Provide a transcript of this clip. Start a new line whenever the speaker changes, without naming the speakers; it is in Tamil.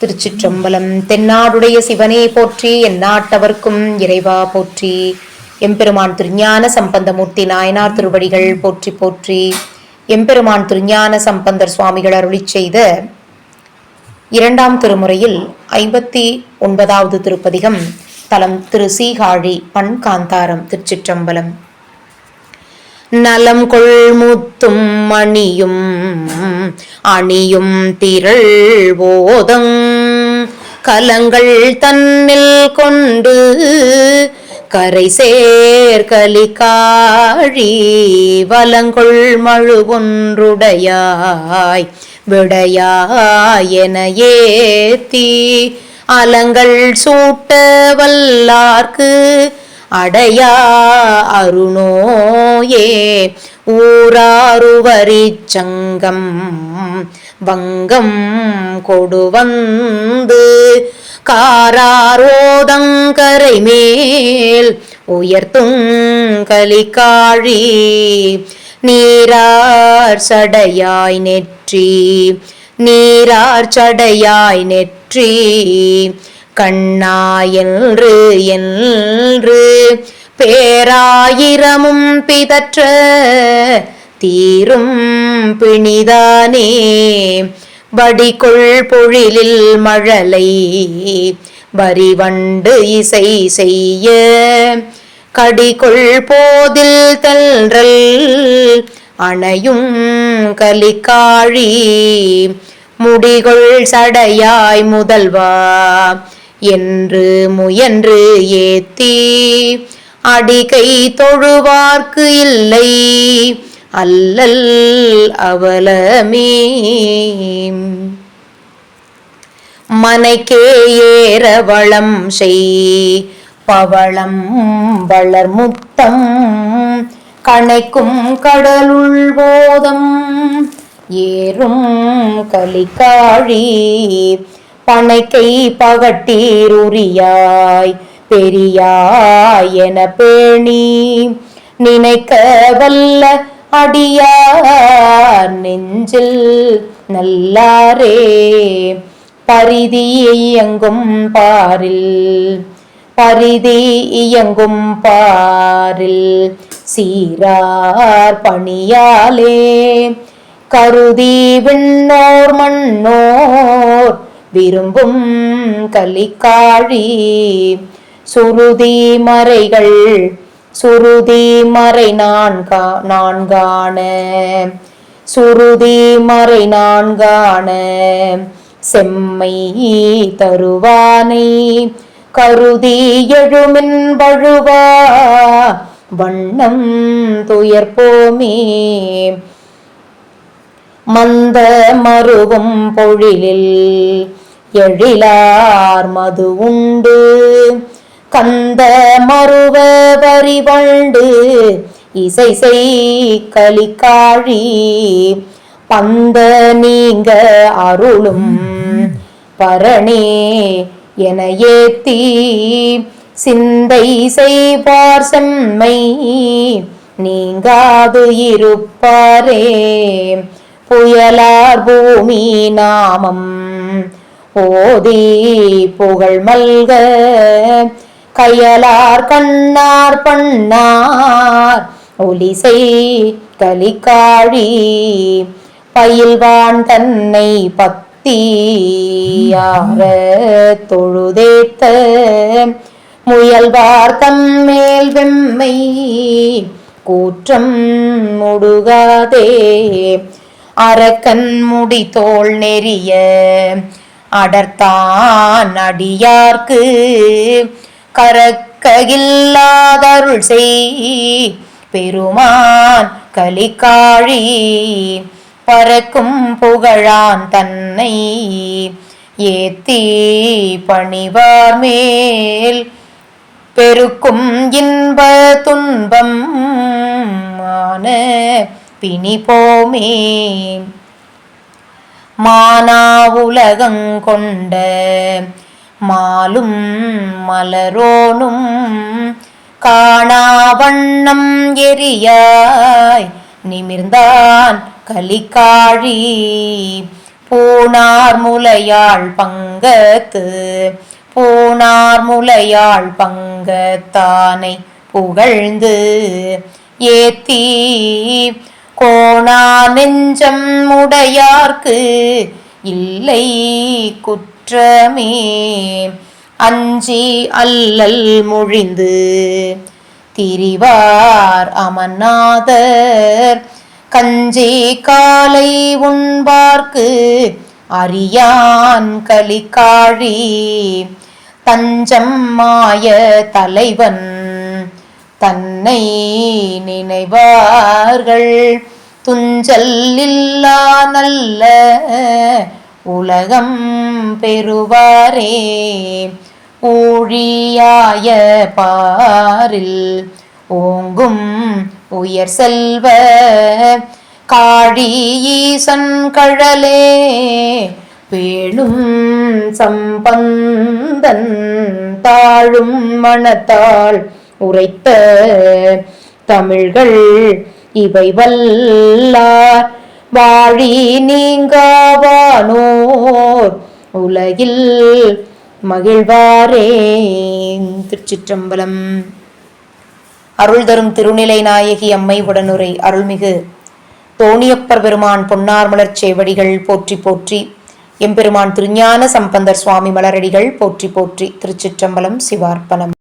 திருச்சிற்றம்பலம். தென்னாடுடைய சிவனே போற்றி எந்நாட்டவர்க்கும் இறைவா போற்றி. எம்பெருமான் திருஞான சம்பந்தமூர்த்தி நாயனார் திருவடிகள் போற்றி போற்றி. எம்பெருமான் திருஞான சம்பந்தர் சுவாமிகள் அருளிச் செய்த இரண்டாம் திருமுறையில் ஐம்பத்தி ஒன்பதாவது திருப்பதிகம் தலம் திரு சீகாழி பண் காந்தாரம் திருச்சிற்றம்பலம். நலம் கொள்முத்தும் மணியும் அணியும் திரள் ஓதங் கலங்கள் தன்னில் கொண்டு கரை சேர்கலி காழி வலங்கொள் மழுவொன்றுடையாய் விடையாய் என ஏத்தி அலங்கள் சூட்ட வல்லார்க்கு அடையா அருணோயே ஊராறுவரிச்சங்கம் சங்கம் வங்கம் கொடுவந்து காராரோதங்கரை மேல் உயர்த்தும் கலிகாழி நீரார் சடையாய் நெற்றி நீரார் சடையாய் நெற்றி. கண்ணாயன்று என்று பேராயிரமும் பிதற்ற தீரும் பிணிதானே. வடிகொள் பொழிலில் மழலை வரிவண்டு இசை செய்ய. கடிகொள் போதில் தல்றல் அணையும் கலிக்காழி. முடிகொள் சடையாய் முதல்வா என்று முயன்று ஏத்தி. அடிகை தொழுவார்க்கு இல்லை. அல்லல் அவலமே. மனைக்கே ஏற வளம் செய். பவளம் வளர்முத்தம் கணைக்கும் கடலுள் போதம். ஏறும் கலிகாழி. பனைக்கை பகட்டீருரியாய் பெரியாய் என பேணி. நினைக்க வல்ல அடியார் நெஞ்சில் நல்லாரே பரிதி இயங்கும் பாரில் பரிதி இயங்கும் பாரில் சீரார் பணியாலே. கருதி விண்ணோர் மண்ணோர் விரும்பும் கலிக்காழி சுருதி மறைகள் சுருதி மறை நான்கா நான்கான. சுருதி மறை நான்கான. செம்மை தருவானை கருதி எழுமின் வழுவா. வண்ணம் துயர்போமே மந்த மருவும் பொழிலில் எழிலார் மது உண்டு. கந்த மருவ பரிவண்டு இசை செய் கலிக்காழி பந்த நீங்க அருளும் பரணே என ஏத்தி சிந்தை செய்வார் செம்மை நீங்காது இருப்பாரே. புயலார் பூமி நாமம் ஓதி புகழ் மல்க கையலார் கண்ணார் பண்ணார். ஒலிசை கலிகாழி பயில்வான் தன்னை பத்தியார தொழுதேத்த. முயல்வார் தம்மேல் வெம்மை கூற்றம் முடுகாதே. அரக்கன் முடி தோல் நெறிய அடர்த்தான் அடியார்க்கு. கரக்ககில்லாதருள் செய் பெருமான் கலிகாழி பறக்கும் புகழான் தன்னை ஏத்தி பணிவார் மேல் பெருக்கும் இன்ப துன்பம் மான பிணி போமே மானா உலகங்கொண்ட மாலும் மலரோனும் காணா வண்ணம் எரியாய். நிமிர்ந்தான் கலிகாழி பூனார் முலையாள் பங்கத்து பூனார் முலையாள் பங்கத்தானை புகழ்ந்து ஏத்தி கோணா நெஞ்சம் உடையார்க்கு இல்லை குற்றமே அஞ்சி அல்லல் மொழிந்து திரிவார் அமநாதர் கஞ்சி காலை உண்பார்க்கு அறியான் கலிகாழி தஞ்சம் மாய தலைவன் தன்னை நினைவார்கள். துஞ்சல் இல்லா நல்ல உலகம் பெறுவாரே. ஊழியாய பாரில் ஓங்கும் உயர் செல்வ காழி ஈசன் கழலே. பேணும் சம்பந்தன் தாழும் மனத்தால் உரைத்த தமிழ்கள் இவை வல்லார் வாழி நீங்காவா நீங்காவானோர் உலகில் மகிழ்வாரே திருச்சிற்றம்பலம். அருள் தரும் திருநிலை நாயகி அம்மை உடனுரை அருள்மிகு. தோணியப்பர் பெருமான் பொன்னார்மலர் சேவடிகள் போற்றி போற்றி. எம்பெருமான் திருஞான சம்பந்தர் சுவாமி மலரடிகள் போற்றி போற்றி. திருச்சிற்றம்பலம் சிவார்ப்பணம்.